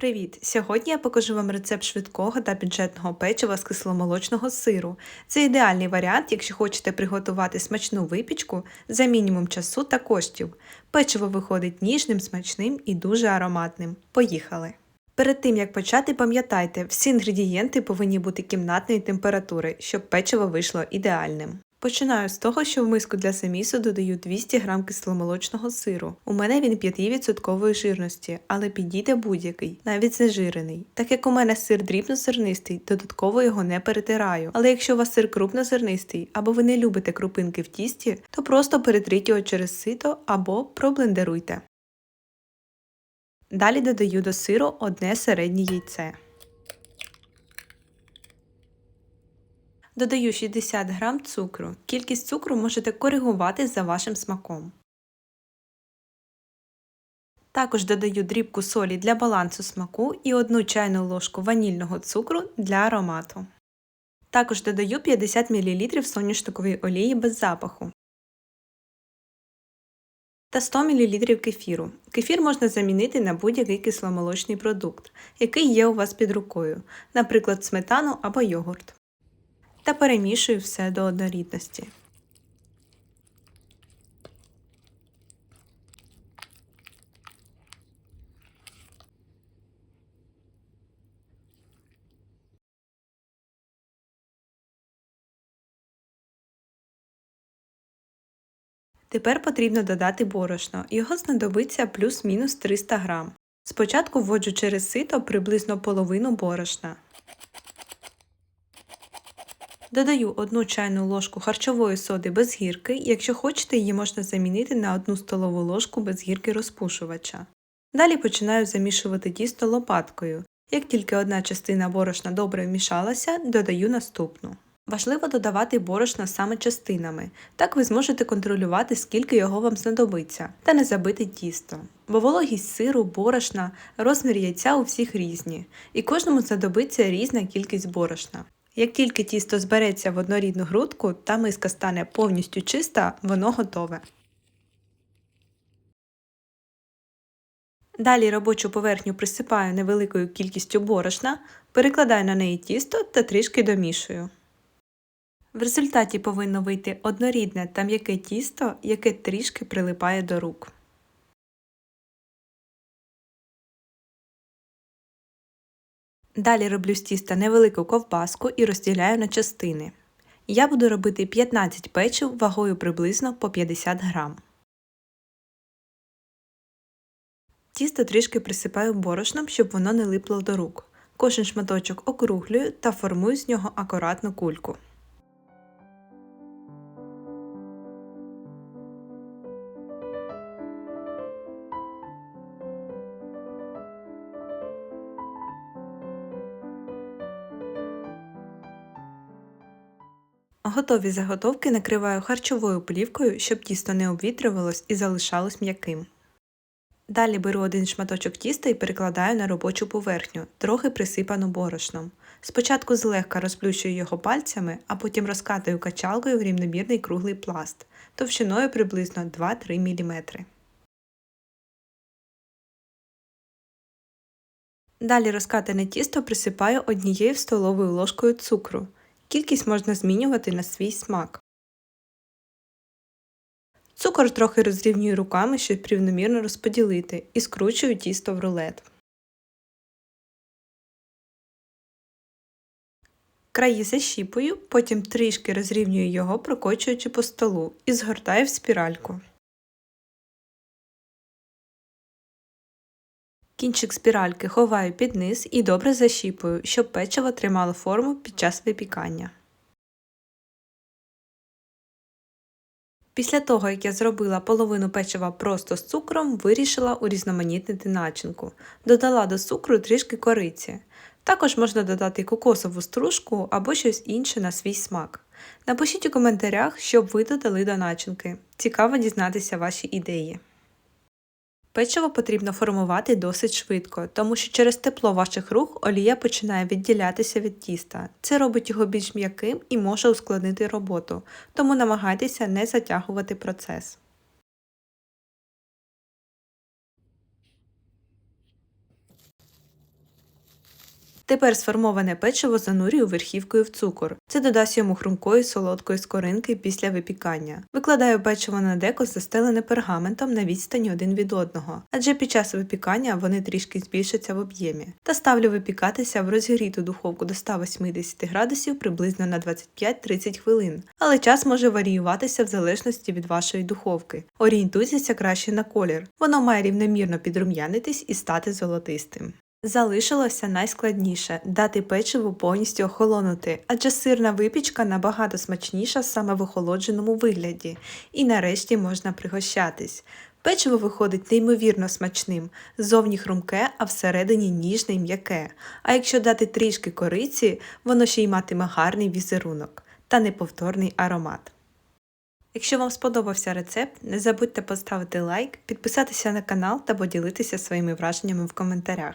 Привіт! Сьогодні я покажу вам рецепт швидкого та бюджетного печива з кисломолочного сиру. Це ідеальний варіант, якщо хочете приготувати смачну випічку за мінімум часу та коштів. Печиво виходить ніжним, смачним і дуже ароматним. Поїхали! Перед тим як почати, пам'ятайте, всі інгредієнти повинні бути кімнатної температури, щоб печиво вийшло ідеальним. Починаю з того, що в миску для самісу додаю 200 г кисломолочного сиру. У мене він 5% жирності, але підійде будь-який, навіть знежирений. Так як у мене сир дрібнозернистий, додатково його не перетираю. Але якщо у вас сир крупнозернистий або ви не любите крупинки в тісті, то просто перетріть його через сито або проблендеруйте. Далі додаю до сиру одне середнє яйце. Додаю 60 г цукру. Кількість цукру можете коригувати за вашим смаком. Також додаю дрібку солі для балансу смаку і 1 чайну ложку ванільного цукру для аромату. Також додаю 50 мл соняшникової олії без запаху та 100 мл кефіру. Кефір можна замінити на будь-який кисломолочний продукт, який є у вас під рукою, наприклад, сметану або йогурт та перемішую все до однорідності. Тепер потрібно додати борошно, його знадобиться плюс-мінус 300 г. Спочатку вводжу через сито приблизно половину борошна. Додаю 1 чайну ложку харчової соди без гірки, якщо хочете, її можна замінити на 1 столову ложку без гірки розпушувача. Далі починаю замішувати тісто лопаткою. Як тільки одна частина борошна добре вмішалася, додаю наступну. Важливо додавати борошно саме частинами, так ви зможете контролювати, скільки його вам знадобиться, та не забити тісто. Бо вологість сиру, борошна, розмір яйця у всіх різні, і кожному знадобиться різна кількість борошна. Як тільки тісто збереться в однорідну грудку та миска стане повністю чиста, воно готове. Далі робочу поверхню присипаю невеликою кількістю борошна, перекладаю на неї тісто та трішки домішую. В результаті повинно вийти однорідне та м'яке тісто, яке трішки прилипає до рук. Далі роблю з тіста невелику ковбаску і розділяю на частини. Я буду робити 15 печів вагою приблизно по 50 грам. Тісто трішки присипаю борошном, щоб воно не липло до рук. Кожен шматочок округлюю та формую з нього акуратну кульку. Готові заготовки накриваю харчовою плівкою, щоб тісто не обвітрювалось і залишалось м'яким. Далі беру один шматочок тіста і перекладаю на робочу поверхню, трохи присипану борошном. Спочатку злегка розплющую його пальцями, а потім розкатую качалкою в рівномірний круглий пласт товщиною приблизно 2-3 мм. Далі розкатане тісто присипаю однією столовою ложкою цукру. Кількість можна змінювати на свій смак. Цукор трохи розрівнюю руками, щоб рівномірно розподілити, і скручую тісто в рулет. Краї защіпую, потім трішки розрівнюю його, прокочуючи по столу, і згортаю в спіральку. Кінчик спіральки ховаю під низ і добре защіпую, щоб печиво тримало форму під час випікання. Після того, як я зробила половину печива просто з цукром, вирішила урізноманітнити начинку. Додала до цукру трішки кориці. Також можна додати кокосову стружку або щось інше на свій смак. Напишіть у коментарях, що б ви додали до начинки. Цікаво дізнатися ваші ідеї. Печиво потрібно формувати досить швидко, тому що через тепло ваших рук олія починає відділятися від тіста. Це робить його більш м'яким і може ускладнити роботу, тому намагайтеся не затягувати процес. Тепер сформоване печиво занурюю верхівкою в цукор. Це додасть йому хрумкої солодкої скоринки після випікання. Викладаю печиво на деко застелене пергаментом на відстані один від одного, адже під час випікання вони трішки збільшаться в об'ємі. Та ставлю випікатися в розігріту духовку до 180 градусів приблизно на 25-30 хвилин, але час може варіюватися в залежності від вашої духовки. Орієнтуйтеся краще на колір. Воно має рівномірно підрум'янитись і стати золотистим. Залишилося найскладніше дати печиву повністю охолонути, адже сирна випічка набагато смачніша саме в охолодженому вигляді, і нарешті можна пригощатись. Печиво виходить неймовірно смачним, ззовні хрумке, а всередині ніжне й м'яке. А якщо дати трішки кориці, воно ще й матиме гарний візерунок та неповторний аромат. Якщо вам сподобався рецепт, не забудьте поставити лайк, підписатися на канал та поділитися своїми враженнями в коментарях.